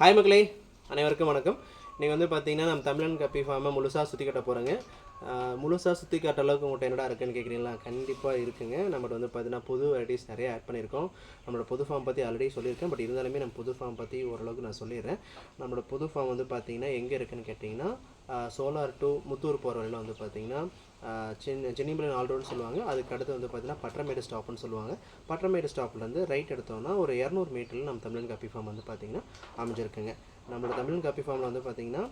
Hi மக்களே. அனைவருக்கும் வணக்கம். நீங்கள் வந்து பார்த்தீங்கன்னா நம்ம தமிழன் கப்பி ஃபார்மை முழுசாக சுற்றி கட்ட போகிறேங்க முழுசாக சுற்றி காட்ட அளவுக்கு உங்கள்கிட்ட என்னடா இருக்குன்னு கேட்குறீங்களா கண்டிப்பாக இருக்குங்க. நம்மகிட்ட வந்து பார்த்தீங்கன்னா புது வெரைட்டிஸ் நிறைய ஆட் பண்ணியிருக்கோம். நம்மளோட புது ஃபார்ம் பற்றி ஆல்ரெடி சொல்லியிருக்கேன். பட் இருந்தாலுமே நம்ம புது ஃபார்ம் பற்றி ஓரளவுக்கு நான் சொல்லிடுறேன். நம்மளோட புது ஃபார்ம் வந்து பார்த்தீங்கன்னா எங்கே இருக்குன்னு கேட்டிங்கன்னா சோலார் டு முத்தூர் போகிற வழியில் வந்து பார்த்தீங்கன்னா சென்னை சென்னிமலை ஆல்ரோடுன்னு சொல்லுவாங்க. அதுக்கு அடுத்து வந்து பார்த்தீங்கன்னா பட்டரமேடு ஸ்டாப்னு சொல்லுவாங்க. பட்டரமேடு ஸ்டாப்லேருந்து ரைட் எடுத்தோம்னா ஒரு இரநூறு மீட்டரில் நம்ம தமிழன் காப்பி ஃபார்ம் வந்து பார்த்திங்கன்னா அமைஞ்சிருக்குங்க. நம்மளோட தமிழன் காப்பி ஃபார்மில் வந்து பார்த்தீங்கன்னா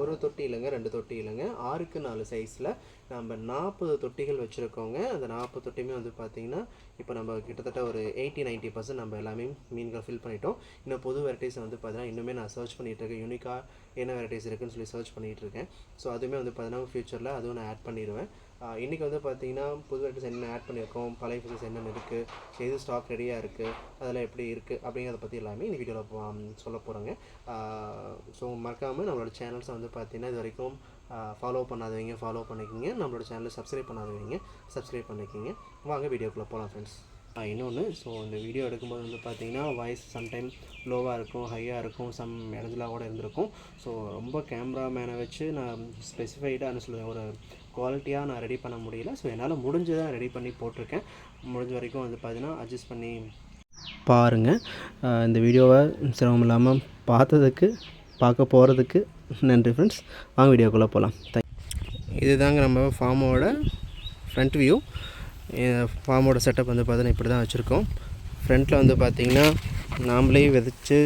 ஒரு தொட்டி இல்லைங்க ரெண்டு தொட்டி இல்லைங்க. ஆறுக்கு நாலு சைஸில் நம்ம நாற்பது தொட்டிகள் வச்சுருக்கோங்க. அந்த நாற்பது தொட்டியுமே வந்து பார்த்திங்கன்னா இப்போ நம்ம கிட்டத்தட்ட ஒரு எயிட்டி நைன்ட்டி பர்சன்ட் நம்ம எல்லாமே மீன்கள் ஃபில் பண்ணிட்டோம். இன்னும் புது வெரைட்டிஸ் வந்து பார்த்திங்கன்னா இன்னுமே நான் சர்ச் பண்ணிகிட்ருக்கேன் இருக்கேன். யூனிக்காக என்ன வெரைட்டிஸ் இருக்குதுன்னு சொல்லி சர்ச் பண்ணிகிட்டு இருக்கேன் ஸோ அதுவுமே வந்து பார்த்தீங்கன்னா ஃபியூச்சரில் அதுவும் நான் ஆட் பண்ணிடுவேன் இன்றைக்கி வந்து பார்த்தீங்கன்னா புது வெரைட்டிஸ் என்னென்ன ஆட் பண்ணியிருக்கோம் பழைய ஃபிஷஸ் என்னென்ன இருக்குது எது ஸ்டாக் ரெடியாக இருக்குது அதெல்லாம் எப்படி இருக்குது அப்படிங்கிறத பற்றி எல்லாமே இந்த வீடியோவில் சொல்ல போகிறேங்க ஸோ மறக்காமல் நம்மளோட சேனல்ஸை வந்து பார்த்தீங்கன்னா இது வரைக்கும் ஃபாலோ பண்ணாதவங்க ஃபாலோ பண்ணிக்கிங்க. நம்மளோட சேனலை சப்ஸ்கிரைப் பண்ணாதவங்க சப்ஸ்கிரைப் பண்ணிக்கிங்க. வாங்க வீடியோக்குள்ளே போகலாம் ஃப்ரெண்ட்ஸ் இன்னொன்று ஸோ இந்த வீடியோ எடுக்கும்போது வந்து பார்த்தீங்கன்னா வாய்ஸ் சம்டைம் லோவாக இருக்கும் ஹையாக இருக்கும் சம் இடஞ்சலாக கூட இருந்திருக்கும். ஸோ ரொம்ப கேமராமேனை வச்சு நான் ஸ்பெசிஃபைடாக என்ன சொல்லுவேன் ஒரு குவாலிட்டியாக நான் ரெடி பண்ண முடியல. ஸோ என்னால் முடிஞ்சதாக ரெடி பண்ணி போட்டிருக்கேன். முடிஞ்ச வரைக்கும் வந்து பார்த்தீங்கன்னா அட்ஜஸ்ட் பண்ணி பாருங்கள் இந்த வீடியோவை சிரமம் இல்லாமல் பார்த்ததுக்கு பார்க்க போகிறதுக்கு நன்றி ஃப்ரெண்ட்ஸ் வாங்க வீடியோக்குள்ளே போகலாம் தேங்க் இதுதாங்க நம்ம ஃபார்மோட ஃப்ரண்ட் வியூ ஃபார்மோட செட்டப் வந்து பார்த்தீங்கன்னா இப்படி தான் வச்சுருக்கோம். ஃப்ரண்ட்டில் வந்து பார்த்திங்கன்னா நாமளே விதைச்சி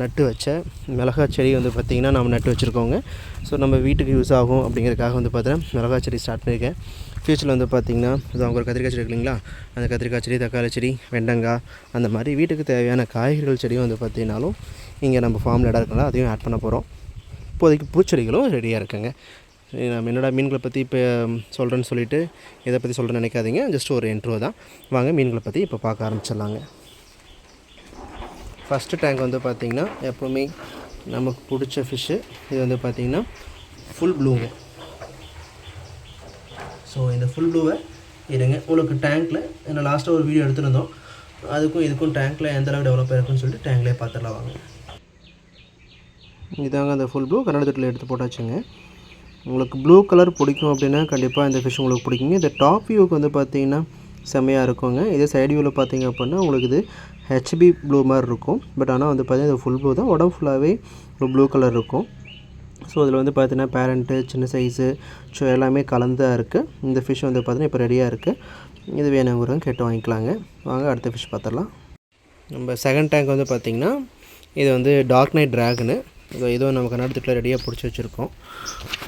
நட்டு வச்ச மிளகா செடி வந்து பார்த்திங்கன்னா நம்ம நட்டு வச்சுருக்கோங்க. ஸோ நம்ம வீட்டுக்கு யூஸ் ஆகும் அப்படிங்கிறதுக்காக வந்து பார்த்தீங்கன்னா மிளகா செடி ஸ்டார்ட் பண்ணியிருக்கேன். ஃப்யூச்சரில் வந்து பார்த்திங்கன்னா இது அவங்க ஒரு கத்திரிக்காய் செடி இருக்குங்களா இல்லைங்களா? அந்த கத்திரிக்காய் செடி தக்காளி செடி வெண்டங்காய் அந்த மாதிரி வீட்டுக்கு தேவையான காய்கறிகள் செடியும் வந்து பார்த்திங்கனாலும் இங்கே நம்ம ஃபார்மில் இடம் இருக்கலாம் அதையும் ஆட் பண்ண போகிறோம் இப்போதைக்கு பூச்செடிகளும் ரெடியாக இருக்குங்க. நம்ம என்னடா மீன்களை பற்றி இப்போ சொல்கிறேன்னு சொல்லிட்டு இதை பற்றி சொல்கிறேன்னு நினைக்காதீங்க. ஜஸ்ட் ஒரு இன்ட்ரோ தான். வாங்க மீன்களை பற்றி இப்போ பார்க்க ஆரம்பிச்சிடலாங்க. ஃபஸ்ட்டு டேங்க் வந்து பார்த்திங்கன்னா எப்போவுமே நமக்கு பிடிச்ச ஃபிஷ்ஷு இது வந்து பார்த்திங்கன்னா ஃபுல் ப்ளூங்க ஸோ இந்த ஃபுல் ப்ளூவை இருங்க உங்களுக்கு டேங்க்கில் என்ன லாஸ்ட்டாக ஒரு வீடியோ எடுத்துருந்தோம். அதுக்கும் இதுக்கும் டேங்க்கில் எந்த அளவு டெவலப் ஆயிருக்குன்னு சொல்லிட்டு டேங்க்லேயே பார்த்துடலாம் வாங்க. இதாங்க அந்த ஃபுல் ப்ளூ கண்ணாடி தொட்டில் எடுத்து போட்டாச்சுங்க. உங்களுக்கு ப்ளூ கலர் பிடிக்கும் அப்படின்னா கண்டிப்பாக இந்த ஃபிஷ் உங்களுக்கு பிடிக்குங்க. இந்த டாப் வியூக்கு வந்து பார்த்தீங்கன்னா செம்மையாக இருக்குங்க. இதே சைடு வியூவில் பார்த்தீங்க அப்படின்னா உங்களுக்கு இது ஹெச்பி ப்ளூ மாதிரி இருக்கும். பட் ஆனால் வந்து பார்த்தீங்கன்னா இது ஃபுல் ப்ளூ தான். உடம்பு ஃபுல்லாகவே ஒரு ப்ளூ கலர் இருக்கும். ஸோ இதில் வந்து பார்த்தீங்கன்னா பேரண்ட்டு சின்ன சைஸு ஸோ எல்லாமே கலந்தாக இருக்குது இந்த ஃபிஷ் வந்து பார்த்தீங்கன்னா இப்போ ரெடியாக இருக்குது இது வேணுங்கிறவங்க கேட்டு வாங்கிக்கலாங்க. வாங்க அடுத்த ஃபிஷ் பார்த்துடலாம். நம்ம செகண்ட் டேங்க் வந்து பார்த்திங்கன்னா இது வந்து டார்க் நைட் ட்ராகனு ஸோ இதோ நம்ம கன்னடத்துக்குள்ள ரெடியாக பிடிச்சி வச்சுருக்கோம்.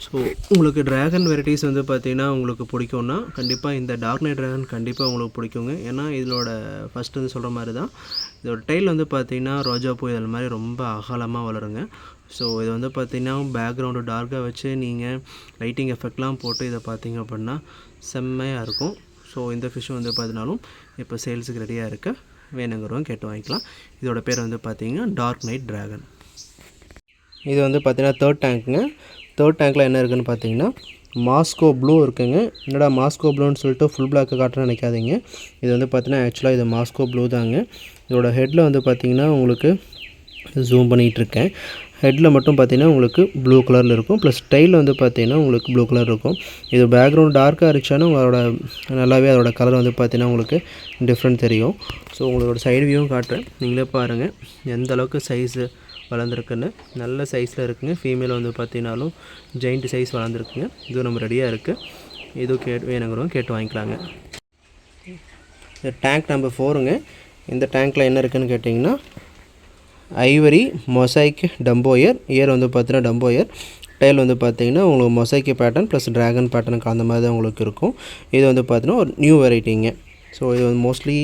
ஸோ உங்களுக்கு ட்ராகன் வெரைட்டிஸ் வந்து பார்த்தீங்கன்னா உங்களுக்கு பிடிக்கும்னா கண்டிப்பாக இந்த டார்க் நைட் ட்ராகன் கண்டிப்பாக உங்களுக்கு பிடிக்குங்க. ஏன்னா இதோட ஃபஸ்ட்டு வந்து சொல்கிற மாதிரி தான் இதோட டைல் வந்து பார்த்தீங்கன்னா ரோஜா பூ இதில் மாதிரி ரொம்ப அகலமாக வளருங்க. ஸோ இது வந்து பார்த்தீங்கன்னா பேக்ரவுண்டு டார்க்காக வச்சு நீங்கள் லைட்டிங் எஃபெக்ட்லாம் போட்டு இதை பார்த்தீங்க அப்படின்னா செம்மையாக இருக்கும். ஸோ இந்த ஃபிஷ்ஷும் வந்து பார்த்தினாலும் இப்போ சேல்ஸுக்கு ரெடியாக இருக்க வேணுங்கிறவங்க கேட்டு வாங்கிக்கலாம். இதோட பேர் வந்து பார்த்தீங்கன்னா டார்க் நைட் ட்ராகன் இது வந்து பார்த்தீங்கன்னா தேர்ட் டேங்க்குங்க தேர்ட் டேங்க்கில் என்ன இருக்குதுன்னு பார்த்தீங்கன்னா மாஸ்கோ ப்ளூ இருக்குங்க. என்னடா மாஸ்கோ ப்ளூன்னு சொல்லிட்டு ஃபுல் பிளாக்கு காட்டுறேன்னு நினைக்காதீங்க. இது வந்து பார்த்தீங்கன்னா ஆக்சுவலாக இது மாஸ்கோ ப்ளூ தாங்க. இதோட ஹெட்டில் வந்து பார்த்தீங்கன்னா உங்களுக்கு ஜூம் பண்ணிகிட்ருக்கேன். ஹெட்டில் மட்டும் பார்த்தீங்கன்னா உங்களுக்கு ப்ளூ கலரில் இருக்கும். ப்ளஸ் ஸ்டைலில் வந்து பார்த்தீங்கன்னா உங்களுக்கு ப்ளூ கலர் இருக்கும். இது பேக்ரவுண்ட் டார்க்காக இருந்துச்சாலும் உங்களோட நல்லாவே அதோட கலர் வந்து பார்த்தீங்கன்னா உங்களுக்கு டிஃப்ரெண்ட் தெரியும். ஸோ உங்களோட சைடு வியூவும் காட்டுறேன். நீங்களே பாருங்கள் எந்த அளவுக்கு சைஸு வளர்ந்துருக்குன்னு. நல்ல சைஸில் இருக்குங்க. ஃபீமேல் வந்து பார்த்தீங்கன்னாலும் ஜெயிண்ட் சைஸ் வளர்ந்துருக்குங்க. இது நம்ம ரெடியாக இருக்குது இது கே வேணுங்கிறவங்க கேட்டு வாங்கிக்கலாங்க. இந்த டேங்க் நம்பர் ஃபோருங்க இந்த டேங்க்கில் என்ன இருக்குதுன்னு கேட்டிங்கன்னா ஐவரி மொசைக் டம்போயர் இயர் வந்து பார்த்தீங்கன்னா டம்போயர் டைல் வந்து பார்த்தீங்கன்னா உங்களுக்கு மொசைக்கு பேட்டர்ன் ப்ளஸ் ட்ராகன் பேட்டர்னுக்கு அந்த மாதிரி தான் உங்களுக்கு இருக்கும். இது வந்து பார்த்தீங்கன்னா ஒரு நியூ வெரைட்டிங்க ஸோ இது வந்து மோஸ்ட்லி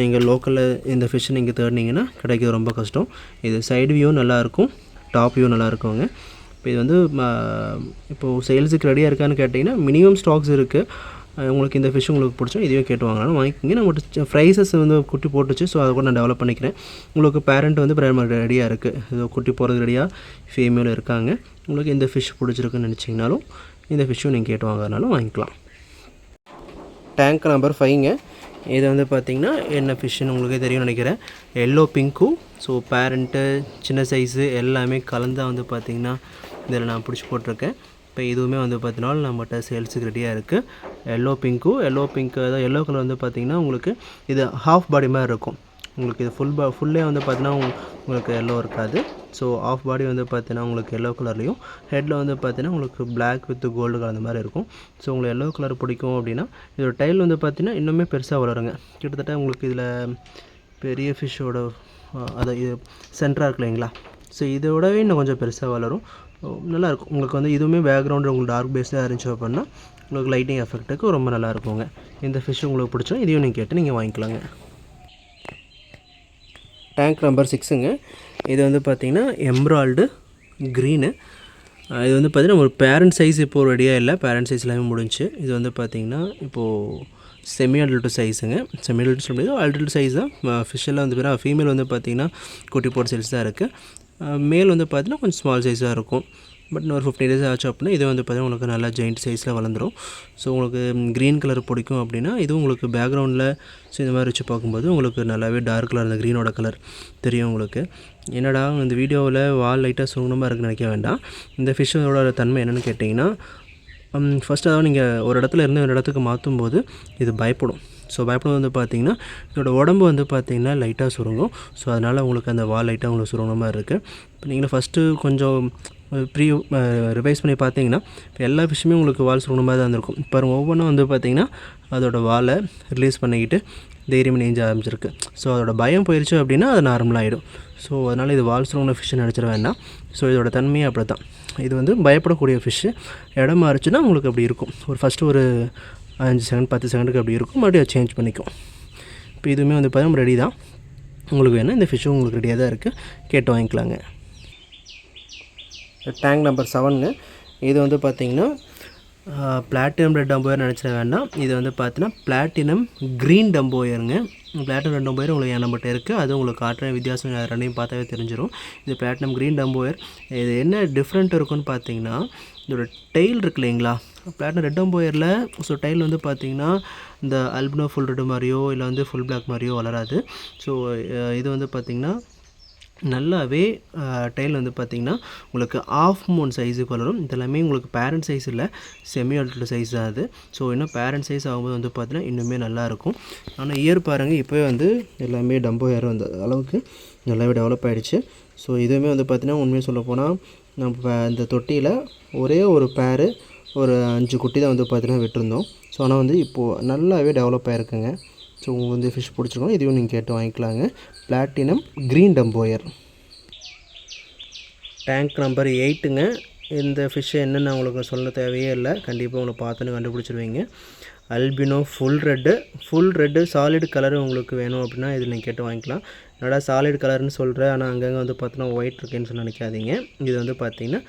நீங்கள் லோக்கலில் இந்த ஃபிஷ் நீங்கள் தேடினீங்கன்னா கிடைக்கிறது ரொம்ப கஷ்டம். இது சைடு வியூ நல்லாயிருக்கும் டாப் வியூ நல்லாயிருக்குங்க. இப்போ இது வந்து இப்போது சேல்ஸுக்கு ரெடியாக இருக்கான்னு கேட்டிங்கன்னா மினிமம் ஸ்டாக்ஸ் இருக்குது உங்களுக்கு இந்த ஃபிஷ் உங்களுக்கு பிடிச்சோம் இதையும் கேட்டு வாங்கலாம். வாங்கிக்கிங்க. நம்மகிட்ட ஃப்ரைஸஸ் வந்து குட்டி போட்டுச்சு. ஸோ அதை கூட நான் டெவலப் பண்ணிக்கிறேன். உங்களுக்கு பேரண்ட் வந்து பிரைமர் ரெடியாக இருக்குது இது குட்டி போகிறது ரெடியாக ஃபீமேல் இருக்காங்க. உங்களுக்கு இந்த ஃபிஷ் பிடிச்சிருக்குன்னு நினச்சிங்கனாலும் இந்த ஃபிஷ்ஷும் நீங்கள் கேட்டு வாங்குறதுனாலும் வாங்கிக்கலாம். டேங்க் நம்பர் ஃபைவ்ங்க இது வந்து பார்த்திங்கன்னா என்ன ஃபிஷ்ஷுன்னு உங்களுக்கே தெரியும் நினைக்கிறேன். எல்லோ பிங்க்கும் ஸோ பேரண்ட்டு சின்ன சைஸு எல்லாமே கலந்தால் வந்து பார்த்திங்கன்னா இதில் நான் பிடிச்சி போட்டிருக்கேன். இப்போ இதுவுமே வந்து பார்த்தீங்கன்னா நம்மகிட்ட சேல்ஸுக்கு ரெடியாக இருக்குது எல்லோ பிங்க்கும் எல்லோ பிங்க் அதாவது எல்லோ கலர் வந்து பார்த்திங்கன்னா உங்களுக்கு இது ஹாஃப் பாடி மாதிரி இருக்கும். உங்களுக்கு இது ஃபுல் பா ஃபுல்லே வந்து பார்த்தீங்கன்னா உங்களுக்கு எல்லோ இருக்காது. ஸோ ஆஃப் பாடி வந்து பார்த்தீங்கன்னா உங்களுக்கு எல்லோ கலர்லேயும் ஹெட்டில் வந்து பார்த்தீங்கன்னா உங்களுக்கு பிளாக் வித் கோல்டு கலந்த மாதிரி இருக்கும். ஸோ உங்களுக்கு எல்லோ கலர் பிடிக்கும் அப்படின்னா இதோட டைல் வந்து பார்த்தீங்கன்னா இன்னுமே பெருசாக வளருங்க. கிட்டத்தட்ட உங்களுக்கு இதில் பெரிய ஃபிஷ்ஷோட அதை இது சென்டராக இருக்கு இல்லைங்களா? ஸோ இதோடவே இன்னும் கொஞ்சம் பெருசாக வளரும். நல்லாயிருக்கும் உங்களுக்கு வந்து இதுவுமே பேக்ரவுண்டு உங்களுக்கு டார்க் பேஸாக இருந்துச்சு அப்படின்னா உங்களுக்கு லைட்டிங் எஃபெக்ட்டுக்கு ரொம்ப நல்லா இருக்குங்க. இந்த ஃபிஷ் உங்களுக்கு பிடிச்சா இதையும் நீங்கள் கேட்டு நீங்கள் வாங்கிக்கலாங்க. டேங்க் நம்பர் சிக்ஸுங்க இது வந்து பார்த்திங்கன்னா எம்ப்ராய்டு க்ரீனு இது வந்து பார்த்திங்கன்னா ஒரு பேரண்ட் சைஸ் இப்போது ரெடியாக இல்லை பேரண்ட் சைஸ் எல்லாமே முடிஞ்சு. இது வந்து பார்த்திங்கன்னா இப்போது செமி அடல்ட்டு சைஸுங்க செமி அடல்ட் சொல்ல முடியாது அடல்ட் சைஸ் தான் ஃபிஷெல்லாம் வந்து பார்த்தீங்கன்னா ஃபீமேல் வந்து பார்த்திங்கன்னா குட்டி போட்டு சைஸ் தான் இருக்குது மேல் வந்து பார்த்திங்கன்னா கொஞ்சம் ஸ்மால் சைஸாக இருக்கும். பட் இன்னும் ஒரு ஃபிஃப்டீன் டேஸ் ஆச்சு அப்படின்னா இது வந்து பார்த்தீங்கன்னா உங்களுக்கு நல்லா ஜெயிண்ட் சைஸில் வளர்ந்துரும். ஸோ உங்களுக்கு க்ரீன் கலர் பிடிக்கும் அப்படின்னா இதுவும் உங்களுக்கு பேக்ரவுண்டில் ஸோ இந்த மாதிரி வச்சு பார்க்கும்போது உங்களுக்கு நல்லாவே டார்க் கலர் அந்த க்ரீனோட கலர் தெரியும் உங்களுக்கு. என்னடா இந்த வீடியோவில் வால் லைட்டாக சுருங்கமாக இருக்குன்னு நினைக்க வேண்டாம். இந்த ஃபிஷ்ஷோட தன்மை என்னென்னு கேட்டிங்கன்னா ஃபஸ்ட் um, அதாவது நீங்கள் ஒரு இடத்துல இருந்து ஒரு இடத்துக்கு மாற்றும் போது இது பயப்படும். ஸோ பயப்படும் வந்து பார்த்தீங்கன்னா இதோடய உடம்பு வந்து பார்த்திங்கன்னா லைட்டாக சுருங்கும். ஸோ அதனால் உங்களுக்கு அந்த வால் லைட்டாக உங்களுக்கு சுருங்கமாக இருக்குது இப்போ நீங்கள் ஃபஸ்ட்டு கொஞ்சம் ப்ரீ ரிவைஸ் பண்ணி பார்த்தீங்கன்னா இப்போ எல்லா ஃபிஷ்ஷுமே உங்களுக்கு வால்ஸ் ரொம்ப மாதிரி தான் இருந்திருக்கும் இப்போ ஒவ்வொன்றும் வந்து பார்த்திங்கன்னா அதோட வாலை ரிலீஸ் பண்ணிக்கிட்டு தைரியம் நெஞ்ச ஆரம்பிச்சிருக்கு. ஸோ அதோட பயம் போயிடுச்சு அப்படின்னா அது நார்மலாகிடும் ஸோ அதனால் இது வால்ஸ் சுருங்கின ஃபிஷ்ஷு நினச்சிட வேண்டாம். ஸோ இதோட தன்மையே அப்படி தான் இது வந்து பயப்படக்கூடிய ஃபிஷ்ஷு இடம் மாறிச்சுன்னா உங்களுக்கு அப்படி இருக்கும். ஒரு ஃபஸ்ட்டு ஒரு அஞ்சு செகண்ட் பத்து செகண்டுக்கு அப்படி இருக்கும். மறுபடியும் அதை சேஞ்ச் பண்ணிக்கும். இப்போ இதுவுமே வந்து பார்த்தீங்கன்னா ரெடி தான். உங்களுக்கு வேணால் இந்த ஃபிஷ்ஷும் உங்களுக்கு ரெடியாக தான் இருக்குது கேட்டு வாங்கிக்கலாங்க. டேங்க் நம்பர் செவன்னு இது வந்து பார்த்திங்கன்னா பிளாட்டினம் ரெட் டம்போயர் நினச்சிட வேண்டாம். இது வந்து பார்த்தீங்கன்னா பிளாட்டினம் க்ரீன் டம்போயருங்க பிளாட்டினம் ரெட் டம்போயர் உங்களுக்கு என் நம்மகிட்ட இருக்குது அது உங்களுக்கு காட்டுற வித்தியாசம் ரெண்டையும் பார்த்தாவே தெரிஞ்சிடும் இது பிளாட்டினம் க்ரீன் டம்போயர் இது என்ன டிஃப்ரெண்ட் இருக்குன்னு பார்த்தீங்கன்னா இதோட டெய்ல் இருக்கு இல்லைங்களா? பிளாட்டினம் ரெட் டம்போயரில் ஸோ டைல் வந்து பார்த்திங்கன்னா இந்த அல்பினோ ஃபுல் ரெட் மாதிரியோ இல்லை வந்து ஃபுல் பிளாக் மாதிரியோ வளராது. ஸோ இது வந்து பார்த்திங்கன்னா நல்லாவே டைல் வந்து பார்த்திங்கன்னா உங்களுக்கு ஆஃப் மூன் சைஸுக்கு வளரும். இதெல்லாமே உங்களுக்கு பேரண்ட் சைஸ் இல்லை செமி அல்ட்ரேட் சைஸ் தான் அது. ஸோ இன்னும் பேரண்ட் சைஸ் ஆகும்போது வந்து பார்த்தீங்கன்னா இன்னுமே நல்லாயிருக்கும் ஆனால் இயர் பாருங்கள் இப்போவே வந்து எல்லாமே டம்போ ஏர் வந்த அளவுக்கு. நல்லாவே டெவலப் ஆகிடுச்சு ஸோ இதுவுமே வந்து பார்த்திங்கன்னா உண்மையாக சொல்லப்போனால் நம்ம இந்த தொட்டியில் ஒரே ஒரு பேரு ஒரு அஞ்சு குட்டி தான் வந்து பார்த்திங்கன்னா விட்டுருந்தோம். ஸோ ஆனால் வந்து இப்போது நல்லாவே டெவலப் ஆகிருக்குங்க ஸோ உங்களுக்கு வந்து ஃபிஷ் பிடிச்சிருக்கோம். இதையும் நீங்கள் கேட்டு வாங்கிக்கலாங்க. Platinum green dumbo ear tank number எயிட்டுங்க இந்த ஃபிஷ்ஷை என்னென்ன உங்களுக்கு சொல்ல தேவையே இல்லை. கண்டிப்பாக உங்களை பார்த்துன்னு கண்டுபிடிச்சிருவீங்க. Albino full red full red solid colour உங்களுக்கு வேணும் அப்படின்னா இதில் நீங்கள் கேட்டு வாங்கிக்கலாம். என்னடா சாலிட் கலர்னு சொல்கிறேன் ஆனால் அங்கங்கே வந்து பார்த்தோன்னா ஒயிட் இருக்குன்னு சொல்லி நினைக்காதீங்க. இது வந்து பார்த்திங்கன்னா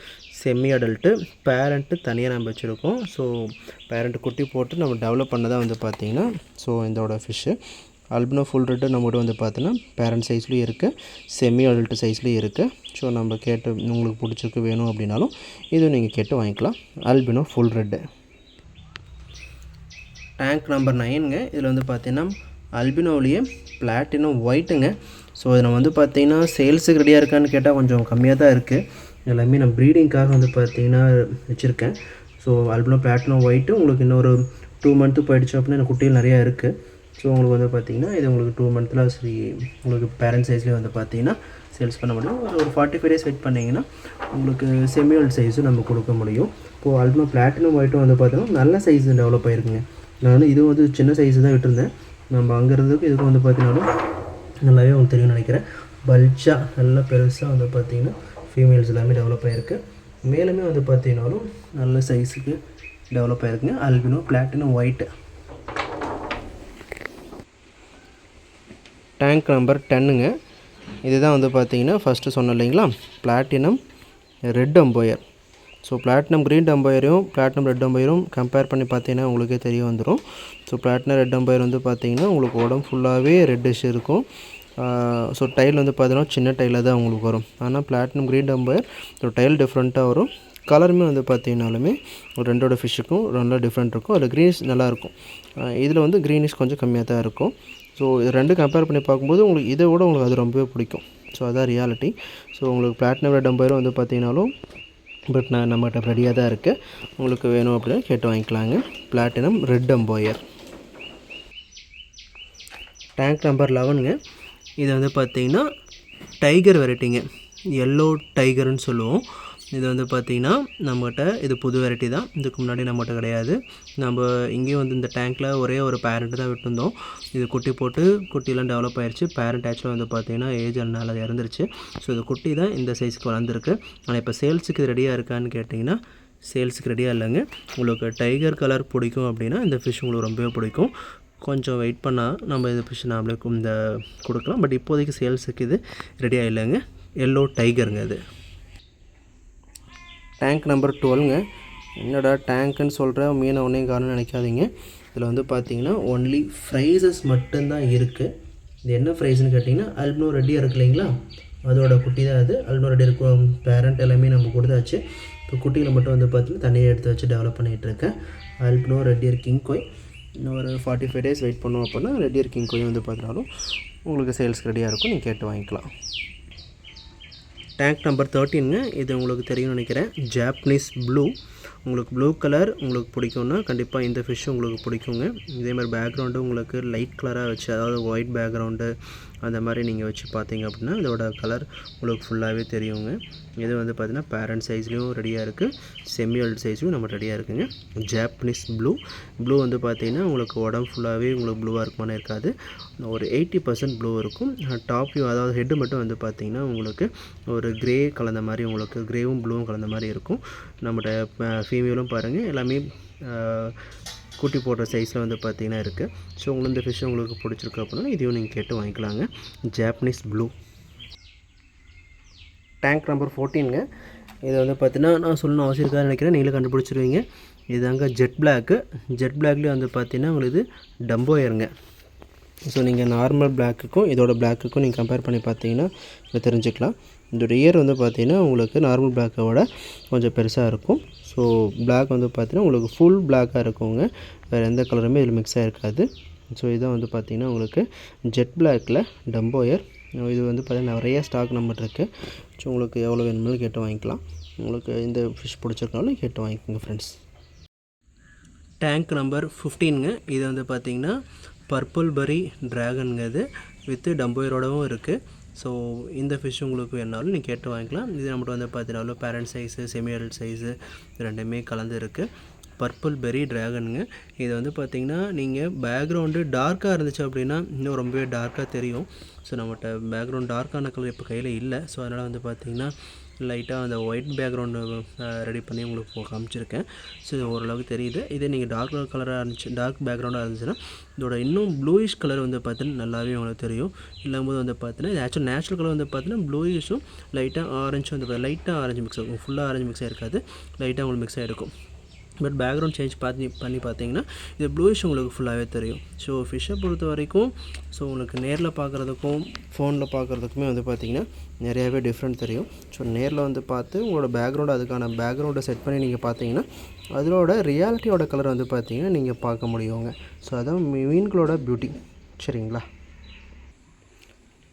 செம்மி அடல்ட்டு பேரண்ட்டு தனியாக நம்ம வச்சுருக்கோம். ஸோ பேரண்ட்டு குட்டி போட்டு நம்ம டெவலப் பண்ணதாக வந்து பார்த்திங்கன்னா ஸோ இதோட ஃபிஷ்ஷு அல்பினோ ஃபுல் ரெட்டு நம்மகிட்ட வந்து பார்த்தோன்னா பேரண்ட் சைஸ்லேயும் இருக்குது செமி அடல்ட் சைஸ்லேயும் இருக்குது ஸோ நம்ம கேட்டு உங்களுக்கு பிடிச்சிருக்கு வேணும் அப்படின்னாலும் இதுவும் நீங்கள் கேட்டு வாங்கிக்கலாம். Albino full red tank number நைனுங்க இதில் வந்து பார்த்தீங்கன்னா அல்பினோவிலேயே பிளாட்டினம் ஒயிட்டுங்க ஸோ இது நம்ம வந்து பார்த்தீங்கன்னா சேல்ஸுக்கு ரெடியாக இருக்கான்னு கேட்டால் கொஞ்சம் கம்மியாக தான் இருக்குது எல்லாமே நான் ப்ரீடிங்காக வந்து பார்த்தீங்கன்னா வச்சுருக்கேன். ஸோ அல்பினோ பிளாட்டினம் ஒயிட்டு உங்களுக்கு இன்னொரு டூ மந்த்து போயிடுச்சு அப்படின்னா எனக்கு குட்டியில் நிறையா இருக்குது ஸோ உங்களுக்கு வந்து பார்த்திங்கன்னா இது உங்களுக்கு டூ மந்த்தில் சரி உங்களுக்கு பேரண்ட் சைஸ்லேயே வந்து பார்த்தீங்கன்னா சேல்ஸ் பண்ண முடியும். ஒரு ஒரு ஃபார்ட்டி ஃபைவ் டேஸ் வெயிட் பண்ணிங்கன்னா உங்களுக்கு செமியோல் சைஸும் நம்ம கொடுக்க முடியும். இப்போது அல்பினோ பிளாட்டினம் ஒயிட்டும் வந்து பார்த்தீங்கன்னா நல்ல சைஸ் டெவலப் ஆகிருக்குங்க நான் வந்து இதுவும் வந்து சின்ன சைஸ் தான் விட்டுருந்தேன். நம்ம அங்கே இருந்ததுக்கு இதுக்கும் வந்து பார்த்தீங்கன்னாலும் நல்லாவே உங்களுக்கு தெரியும்னு நினைக்கிறேன். பல்ச்சாக நல்லா பெருசாக வந்து பார்த்தீங்கன்னா ஃபீமேல்ஸ் எல்லாமே டெவலப் ஆகிருக்கு மேலுமே வந்து பார்த்தீங்கன்னாலும் நல்ல சைஸுக்கு develop ஆகிருக்குங்க albino platinum white tank number டென்னுங்க இதுதான் வந்து பார்த்தீங்கன்னா ஃபஸ்ட்டு சொன்னோம் இல்லைங்களா? Platinum red dumbo ear so platinum green அம்பையரையும் platinum red அம்பையரும் கம்பேர் பண்ணி பார்த்தீங்கன்னா உங்களுக்கே தெரிய வந்துடும் ஸோ பிளாட்டினம் ரெட் அம்பையர் வந்து பார்த்தீங்கன்னா உங்களுக்கு உடம்பு ஃபுல்லாகவே ரெட்டிஷ் இருக்கும். ஸோ டைல் வந்து பார்த்தீங்கன்னா சின்ன டைலில் தான் உங்களுக்கு வரும். ஆனால் platinum green dumbo ear so tail டிஃப்ரெண்ட்டாக வரும். கலருமே வந்து பார்த்தீங்கனாலுமே ஒரு ரெண்டோட ஃபிஷ்ஷுக்கும் நல்லா டிஃப்ரெண்ட் இருக்கும். அதில் க்ரீனிஷ் நல்லாயிருக்கும். இதில் வந்து க்ரீனிஷ் கொஞ்சம் கம்மியாக தான் இருக்கும். ஸோ இது ரெண்டு கம்பேர் பண்ணி பார்க்கும்போது உங்களுக்கு இதை விட உங்களுக்கு அது ரொம்பவே பிடிக்கும். ஸோ அதான் ரியாலிட்டி ஸோ உங்களுக்கு பிளாட்டினம் ரெட் அம்பையரும் வந்து பார்த்தீங்கனாலும் பட் நான் நம்மகிட்ட ரெடியாக தான் இருக்குது உங்களுக்கு வேணும் அப்படின்னா கேட்டு வாங்கிக்கலாங்க. Platinum red dumbo ear tank number லெவனுங்க இது வந்து பார்த்திங்கன்னா டைகர் வெரைட்டிங்க எல்லோ டைகர்னு சொல்லுவோம். இது வந்து பார்த்திங்கன்னா நம்மகிட்ட இது புது வெரைட்டி தான். இதுக்கு முன்னாடி நம்மகிட்ட கிடையாது. நம்ம இங்கேயும் வந்து இந்த டேங்க்கில் ஒரே ஒரு பேரண்ட்டு தான் விட்டுருந்தோம். இது குட்டி போட்டு குட்டிலாம் டெவலப் ஆயிடுச்சு பேரண்ட் ஆக்சுவலாக வந்து பார்த்திங்கன்னா ஏஜ் அதனால இறந்துருச்சு. ஸோ இது குட்டி தான் இந்த சைஸ்க்கு வளர்ந்துருக்கு. ஆனால் இப்போ சேல்ஸுக்கு இது ரெடியாக இருக்கான்னு கேட்டிங்கன்னா சேல்ஸுக்கு ரெடியாக இல்லைங்க. உங்களுக்கு டைகர் கலர் பிடிக்கும் அப்படின்னா இந்த ஃபிஷ் உங்களுக்கு ரொம்பவே பிடிக்கும். கொஞ்சம் வெயிட் பண்ணால் நம்ம இந்த ஃபிஷ் நாமளே இந்த கொடுக்கலாம். பட் இப்போதைக்கு சேல்ஸுக்கு இது ரெடியாக இல்லைங்க. எல்லோ டைகருங்க இது. டேங்க் நம்பர் டுவெல்ங்க என்னடா டேங்க்குன்னு சொல்கிற மீனை ஒன்றையும் காரணம் நினைக்காதீங்க. இதில் வந்து பார்த்தீங்கன்னா ஒன்லி ஃப்ரைஸஸ் மட்டும்தான் இருக்குது இது என்ன ஃப்ரைஸ்னு கேட்டிங்கன்னா அல்பினோ ரெடியாக இருக்கு இல்லைங்களா? அதோட குட்டி தான் அது. அல்பினோ ரெட்டி இருக்கும் பேரண்ட் எல்லாமே நம்ம கொடுத்தாச்சு இப்போ குட்டியில் மட்டும் வந்து பார்த்தீங்கன்னா தனியாக எடுத்து வச்சு டெவலப் பண்ணிகிட்டு இருக்கேன். ரெட்டியர் கிங் கோய் இன்னும் ஒரு ஃபார்ட்டி ஃபைவ் டேஸ் வெயிட் பண்ணோம் அப்படின்னா ரெட்டியர் கிங் கோய் வந்து பார்த்தாலும் உங்களுக்கு சேல்ஸ் ரெடியாக இருக்கும். நீங்கள் கேட்டு வாங்கிக்கலாம். டேங்க் நம்பர் தேர்ட்டீனுங்க இது உங்களுக்கு தெரியும்னு நினைக்கிறேன். ஜாப்பனீஸ் ப்ளூ உங்களுக்கு ப்ளூ கலர் உங்களுக்கு பிடிக்கும்னா கண்டிப்பாக இந்த ஃபிஷ் உங்களுக்கு பிடிக்குங்க. இதே மாதிரி பேக்ரவுண்டு உங்களுக்கு லைட் கலராக வச்சு அதாவது ஒயிட் பேக்ரவுண்டு அந்த மாதிரி நீங்கள் வச்சு பார்த்தீங்க அப்படின்னா இதோட கலர் உங்களுக்கு ஃபுல்லாகவே தெரியுங்க. இது வந்து பார்த்திங்கன்னா பேரண்ட் சைஸ்லேயும் ரெடியாக இருக்குது செமி அல்ட் சைஸ்லையும் நம்ம ரெடியாக இருக்குங்க. ஜாப்பனீஸ் ப்ளூ ப்ளூ வந்து பார்த்திங்கன்னா உங்களுக்கு உடம்பு ஃபுல்லாகவே உங்களுக்கு ப்ளூவாக இருக்குமானே இருக்காது. ஒரு எயிட்டி பர்சன்ட் ப்ளூ இருக்கும். டாப் வியூ அதாவது ஹெட்டு மட்டும் வந்து பார்த்தீங்கன்னா உங்களுக்கு ஒரு க்ரே கலந்த மாதிரி உங்களுக்கு க்ரேவும் ப்ளூவும் கலந்த மாதிரி இருக்கும். நம்மகிட்ட ஃபீமேலும் பாருங்கள் எல்லாமே கூட்டி குட்டி போடுற சைஸில் வந்து பார்த்தீங்கன்னா இருக்குது ஸோ உங்களுக்கு இந்த ஃபிஷ் உங்களுக்கு பிடிச்சிருக்கு அப்படின்னா இதையும் நீங்கள் கேட்டு வாங்கிக்கலாங்க. ஜாப்பனீஸ் ப்ளூ டேங்க் நம்பர் ஃபோர்டீனுங்க இது வந்து பார்த்தீங்கன்னா நான் சொல்லணும் அவசியம் இருக்காது நினைக்கிறேன். நீங்களே கண்டுபிடிச்சிருவீங்க. இதுதாங்க ஜெட் பிளாக்கு ஜெட் பிளாக்லேயும் வந்து பார்த்தீங்கன்னா உங்களுக்கு டம்போயருங்க ஸோ நீங்கள் நார்மல் பிளாக்குக்கும் இதோட பிளாக்குக்கும் நீங்கள் கம்பேர் பண்ணி பார்த்தீங்கன்னா இதை தெரிஞ்சுக்கலாம். இதோட இயர் வந்து பார்த்தீங்கன்னா உங்களுக்கு நார்மல் பிளாக்கை விட கொஞ்சம் பெருசாக இருக்கும். ஸோ பிளாக் வந்து பார்த்தீங்கன்னா உங்களுக்கு ஃபுல் பிளாக்காக இருக்குங்க. வேறு எந்த கலருமே இதில் மிக்ஸ் ஆகிருக்காது ஸோ இதான் வந்து பார்த்திங்கன்னா உங்களுக்கு ஜெட் பிளாக்கில் டம்போயர் இது வந்து பார்த்திங்கன்னா நிறைய ஸ்டாக் நம்மகிட்ட இருக்குது ஸோ உங்களுக்கு எவ்வளோ வேணும்னாலும் கேட்டு வாங்கிக்கலாம். உங்களுக்கு இந்த ஃபிஷ் பிடிச்சிருக்கனாலும் கேட்டு வாங்கிக்கோங்க ஃப்ரெண்ட்ஸ் டேங்க் நம்பர் ஃபிஃப்டீனுங்க இது வந்து பார்த்திங்கன்னா பர்பிள் பரி ட்ராகனுங்க இது வித்து டம்போயரோடவும் இருக்குது ஸோ இந்த ஃபிஷ் உங்களுக்கு வேணாலும் நீங்கள் கேட்டு வாங்கிக்கலாம். இது நம்மகிட்ட வந்து பார்த்தீங்கன்னா பேரண்ட் சைஸு செமியல் சைஸு ரெண்டுமே கலந்து இருக்குது பர்பிள் பெரி ட்ராகனுங்க இது வந்து பார்த்திங்கன்னா நீங்கள் பேக்ரவுண்டு டார்க்காக இருந்துச்சு அப்படின்னா இன்னும் ரொம்பவே டார்க்காக தெரியும். ஸோ நம்மகிட்ட பேக்ரவுண்ட் டார்க்கான கலர் இப்போ கையில் இல்லை. ஸோ அதனால் வந்து பார்த்தீங்கன்னா லைட்டாக அந்த ஒயிட் பேக்ரவுண்டு ரெடி பண்ணி உங்களுக்கு காமிச்சிருக்கேன். ஸோ இது ஓரளவுக்கு தெரியுது. இதே நீங்கள் டார்க் கலராக இருந்துச்சு டார்க் பேக்ரவுண்டாக இருந்துச்சுன்னா இதோட இன்னும் ப்ளூயிஷ் கலர் வந்து பார்த்தீங்கன்னா நல்லாவே உங்களுக்கு தெரியும். இல்லாமல் வந்து பார்த்தீங்கன்னா இது ஆக்சுவல் நேச்சுரல் கலர் வந்து பார்த்தீங்கன்னா ப்ளூயிஷும் லைட்டாக ஆரஞ்சும் வந்து லைட்டாக ஆரஞ்சு மிக்ஸ் ஆகும் ஃபுல்லாக ஆரஞ்சு மிக்ஸ் ஆகிருக்காது லைட்டாக உங்களுக்கு மிக்ஸ் ஆகிருக்கும் பட் பேக்ரவுண்ட் சேஞ்ச் பார்த்து பண்ணி பார்த்தீங்கன்னா இது ப்ளூயிஷ் உங்களுக்கு ஃபுல்லாகவே தெரியும். ஸோ ஃபிஷ்ஷை பொறுத்த வரைக்கும் ஸோ உங்களுக்கு நேரில் பார்க்குறதுக்கும் ஃபோனில் பார்க்குறதுக்குமே வந்து பார்த்தீங்கன்னா நிறையாவே டிஃப்ரெண்ட் தெரியும். ஸோ நேரில் வந்து பார்த்து உங்களோட பேக்ரவுண்ட் அதுக்கான பேக்ரவுண்டை செட் பண்ணி நீங்கள் பார்த்தீங்கன்னா அதோட ரியாலிட்டியோட கலர் வந்து பார்த்தீங்கன்னா நீங்கள் பார்க்க முடியுங்க. ஸோ அதான் மீன்களோட பியூட்டி சரிங்களா?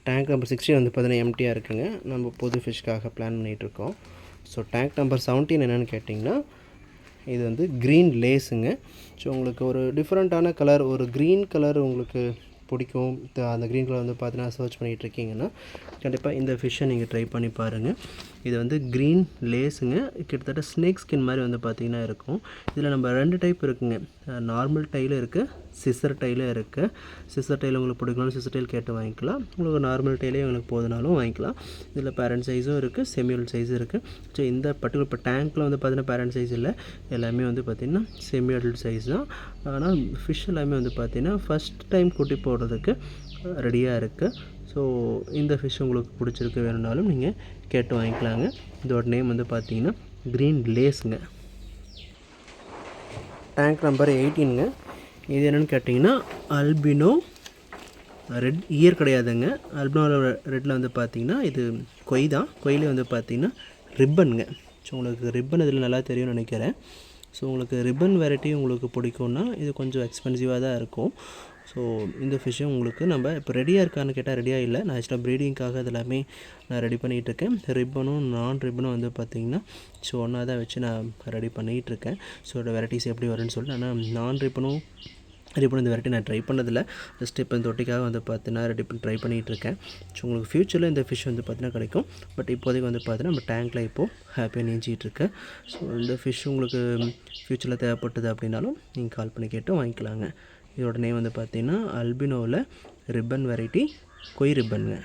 டேங்க் நம்பர் சிக்ஸ்டீன் வந்து பார்த்தீங்கன்னா எம்டியாக இருக்குங்க. நம்ம புது ஃபிஷ்க்காக பிளான் பண்ணிகிட்ருக்கோம் ஸோ டேங்க் நம்பர் செவன்டீன் என்னென்னு கேட்டிங்கன்னா இது வந்து க்ரீன் லேஸுங்க ஸோ உங்களுக்கு ஒரு டிஃப்ரெண்ட்டான கலர் ஒரு க்ரீன் கலர் உங்களுக்கு பிடிக்கும். த- அந்த க்ரீன் கலர் வந்து பார்த்தீங்கன்னா சர்ச் பண்ணிகிட்டு இருக்கீங்கன்னா கண்டிப்பாக இந்த ஃபிஷ்ஷை நீங்கள் ட்ரை பண்ணி பாருங்கள் இது வந்து க்ரீன் லேஸுங்க கிட்டத்தட்ட ஸ்னேக் ஸ்கின் மாதிரி வந்து பார்த்திங்கன்னா இருக்கும். இதில் நம்ம ரெண்டு டைப் இருக்குங்க. நார்மல் டைலும் இருக்குது சிசர் டைலும் இருக்குது சிசர் டைல் உங்களுக்கு பிடிக்கணும் சிசர் டைல் கேட்டு வாங்கிக்கலாம். உங்களுக்கு நார்மல் டைலே உங்களுக்கு போதுனாலும் வாங்கிக்கலாம். இதில் பேரண்ட் சைஸும் இருக்குது செமியல் சைஸும் இருக்குது ஸோ இந்த பர்டிகுலர் இப்போ டேங்க்கில் வந்து பார்த்தீங்கன்னா பேரண்ட் சைஸ் இல்லை. எல்லாமே வந்து பார்த்திங்கன்னா செமி அடல்ட் சைஸ் தான். ஆனால் ஃபிஷ் எல்லாமே வந்து பார்த்திங்கன்னா ஃபஸ்ட் டைம் குட்டி போடுறதுக்கு ரெடியாக இருக்குது ஸோ இந்த ஃபிஷ் உங்களுக்கு பிடிச்சிருக்கு வேணும்னாலும் நீங்கள் கேட்டு வாங்கிக்கலாங்க. இதோட நேம் வந்து பார்த்தீங்கன்னா க்ரீன் லேஸுங்க டேங்க் நம்பர் எயிட்டீனுங்க இது என்னென்னு கேட்டிங்கன்னா அல்பினோ ரெட் இயர் கிடையாதுங்க. அல்பினோ ரெட்டில் வந்து பார்த்திங்கன்னா இது கொய் தான். கொயிலே வந்து பார்த்திங்கன்னா ரிப்பனுங்க ஸோ உங்களுக்கு ரிப்பன் இதில் நல்லா தெரியும்னு நினைக்கிறேன். ஸோ உங்களுக்கு ரிப்பன் வெரைட்டி உங்களுக்கு பிடிக்கும்னா இது கொஞ்சம் எக்ஸ்பென்சிவாக தான் இருக்கும். ஸோ இந்த ஃபிஷ்ஷும் உங்களுக்கு நம்ம இப்போ ரெடியாக இருக்கான்னு கேட்டால் ரெடியாக இல்லை. நான் ஆக்சுவலாக ப்ரீடிங்காக இது எல்லாமே நான் ரெடி பண்ணிகிட்டு இருக்கேன் ரிப்பனும் நான் ரிப்பனும் வந்து பார்த்திங்கன்னா ஸோ ஒன்றா தான் வச்சு நான் ரெடி பண்ணிகிட்டு இருக்கேன் ஸோ வெரைட்டிஸ் எப்படி வரும்னு சொல்லிட்டு ஆனால் நான் ரிப்பனும் ரிப்பன் இந்த வெரைட்டி நான் ட்ரை பண்ணதில்ல. ஜஸ்ட் இப்போ இந்த தொட்டிக்காக வந்து பார்த்தீங்கன்னா ரெடி பண்ணி ட்ரை பண்ணிகிட்டு இருக்கேன் ஸோ உங்களுக்கு ஃப்யூச்சரில் இந்த ஃபிஷ் வந்து பார்த்தீங்கன்னா கிடைக்கும். பட் இப்போதைக்கு வந்து பார்த்தீங்கன்னா நம்ம டேங்க்கில் இப்போது ஹாப்பியாக நீஞ்சிகிட்ருக்கேன் இருக்கேன் ஸோ இந்த ஃபிஷ் உங்களுக்கு ஃப்யூச்சரில் தேவைப்பட்டது அப்படின்னாலும் நீங்கள் கால் பண்ணி கேட்டு வாங்கிக்கலாங்க. இதோட நேம் வந்து பார்த்தீங்கன்னா அல்பினோவில் ரிப்பன் வெரைட்டி கொய் ரிப்பனுங்க